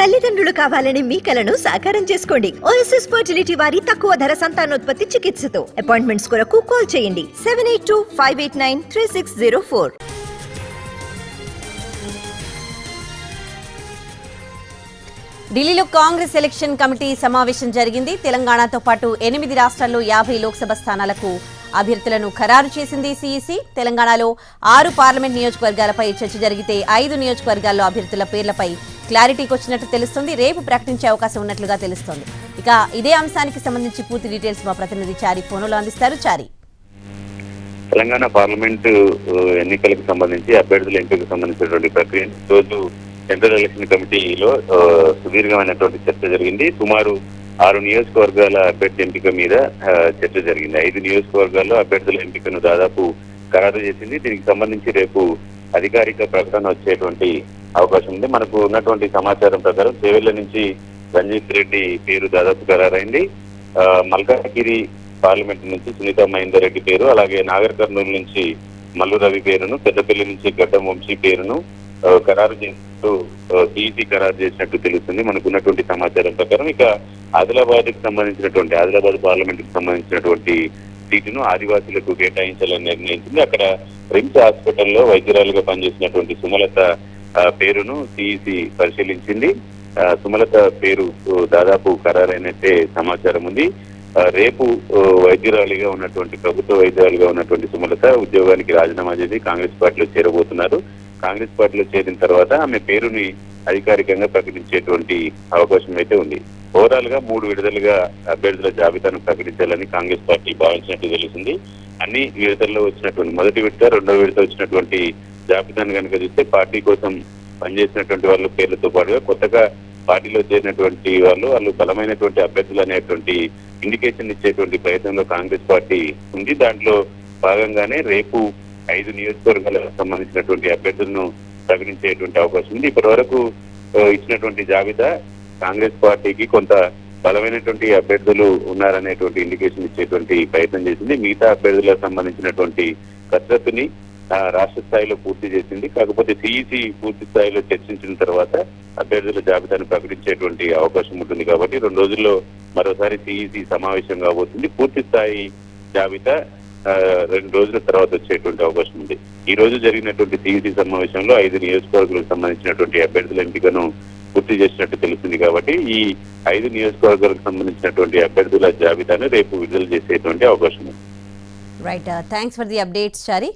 తల్లిదండ్రులు కావాలని మీ కలను సాకారం చేసుకోండి. ఓఎస్ఎస్ ఫర్టిలిటీ వారి తక్కువ ధర సంతానోత్పత్తి చికిత్సతో. అపాయింట్మెంట్స్ కొరకు కాల్ చేయండి. Seven eight two five eight nine three six zero four ఢిల్లీలో కాంగ్రెస్ ఎలక్షన్ కమిటీ సమావేశం జరిగింది. తెలంగాణతో పాటు ఎనిమిది రాష్ట్రాల్లో యాభై లోక్సభ స్థానాలకు అభ్యర్థులను ఖరారు చేసింది సిఈసి తెలంగాణలో ఆరు పార్లమెంట్ నియోజకవర్గాలపై చర్చ జరిగితే ఐదు నియోజకవర్గాల్లో అభ్యర్థుల పేర్లపై క్లారిటీకి వచ్చినట్టు తెలుస్తుంది. రేపు ప్రకటించే అవకాశం ఉన్నట్లుగా తెలుస్తోంది. ఇక ఇదే అంశానికి సంబంధించి పూర్తి డీటెయిల్స్ మా ప్రతినిధి చారి ఫోన్లో అందిస్తారు. చారి. తెలంగాణ పార్లమెంటు ఎన్నికలకు సంబంధించి అభ్యర్థుల ఎంపికకు సంబంధించినటువంటి ప్రక్రియ. రోజు సెంట్రల్ ఎలక్షన్ కమిటీలో సుదీర్ఘమైనటువంటి చర్చ జరిగింది. సుమారు ఆరు నియోజకవర్గాల అభ్యర్థి ఎంపిక మీద చర్చ జరిగింది. ఐదు నియోజకవర్గాల్లో అభ్యర్థుల ఎంపికను దాదాపు ఖరారు చేసింది. దీనికి సంబంధించి రేపు అధికారిక ప్రకటన వచ్చేటువంటి అవకాశం ఉంది. మనకు ఉన్నటువంటి సమాచారం ప్రకారం చేవెళ్ళ నుంచి రంజిత్ రెడ్డి పేరు దాదాపు ఖరారైంది. మల్కాగిరి పార్లమెంట్ నుంచి సునీత మహేందర్ రెడ్డి పేరు అలాగే నాగర్ కర్నూలు నుంచి మల్లు రవి పేరును పెద్దపల్లి నుంచి గడ్డం వంశీ పేరును ఖరారు చేసినట్టు టీసీ ఖరారు చేసినట్టు తెలుస్తుంది. మనకు ఉన్నటువంటి సమాచారం ప్రకారం ఇక ఆదిలాబాద్కి సంబంధించినటువంటి ఆదిలాబాద్ పార్లమెంట్కి సంబంధించినటువంటి సీటును ఆదివాసీలకు కేటాయించాలని నిర్ణయించింది. అక్కడ రిమ్స్ హాస్పిటల్లో వైద్యురాలుగా పనిచేసినటువంటి సుమలత పేరును సిఈసి పరిశీలించింది. సుమలత పేరు దాదాపు ఖరారైనట్టే సమాచారం ఉంది. రేపు వైద్యురాలిగా ఉన్నటువంటి ప్రభుత్వ వైద్యురాలిగా ఉన్నటువంటి సుమలత ఉద్యోగానికి రాజీనామా చేసి కాంగ్రెస్ పార్టీలో చేరబోతున్నారు. కాంగ్రెస్ పార్టీలో చేరిన తర్వాత ఆమె పేరుని అధికారికంగా ప్రకటించేటువంటి అవకాశం అయితే ఉంది. ఓవరాల్గా మూడు విడుదలుగా అభ్యర్థుల జాబితాను ప్రకటించాలని కాంగ్రెస్ పార్టీ భావించినట్టు తెలిసింది. అన్ని విడతల్లో వచ్చినటువంటి మొదటి విడత రెండో విడత వచ్చినటువంటి జాబితాను కనుక చూస్తే పార్టీ కోసం పనిచేసినటువంటి వాళ్ళ పేర్లతో పాటుగా కొత్తగా పార్టీలో చేరినటువంటి వాళ్ళు వాళ్ళు బలమైనటువంటి అభ్యర్థులు అనేటువంటి ఇండికేషన్ ఇచ్చేటువంటి ప్రయత్నంలో కాంగ్రెస్ పార్టీ ఉంది. దాంట్లో భాగంగానే రేపు ఐదు నియోజకవర్గాలకు సంబంధించినటువంటి అభ్యర్థులను ప్రకటించేటువంటి అవకాశం ఉంది. ఇప్పటి వరకు ఇచ్చినటువంటి జాబితా కాంగ్రెస్ పార్టీకి కొంత బలమైనటువంటి అభ్యర్థులు ఉన్నారనేటువంటి ఇండికేషన్ ఇచ్చేటువంటి ప్రయత్నం చేసింది. మిగతా అభ్యర్థులకు సంబంధించినటువంటి కసరత్తుని రాష్ట్ర స్థాయిలో పూర్తి చేసింది. కాకపోతే సిఈసి పూర్తి స్థాయిలో చర్చించిన తర్వాత అభ్యర్థుల జాబితాను ప్రకటించేటువంటి అవకాశం ఉంటుంది కాబట్టి రెండు రోజుల్లో మరోసారి సిఈసి సమావేశం కాబోతుంది. పూర్తి స్థాయి జాబితా రెండు రోజుల తర్వాత వచ్చేటువంటి అవకాశం ఉంది. ఈ రోజు జరిగినటువంటి సిఈసి సమావేశంలో ఐదు నియోజకవర్గాలకు సంబంధించినటువంటి అభ్యర్థుల ఎంపికను పూర్తి చేసినట్టు తెలుస్తుంది కాబట్టి ఈ ఐదు నియోజకవర్గాలకు సంబంధించినటువంటి అభ్యర్థుల జాబితాను రేపు విడుదల చేసేటువంటి అవకాశం ఉంది. Right thanks for the updates Chari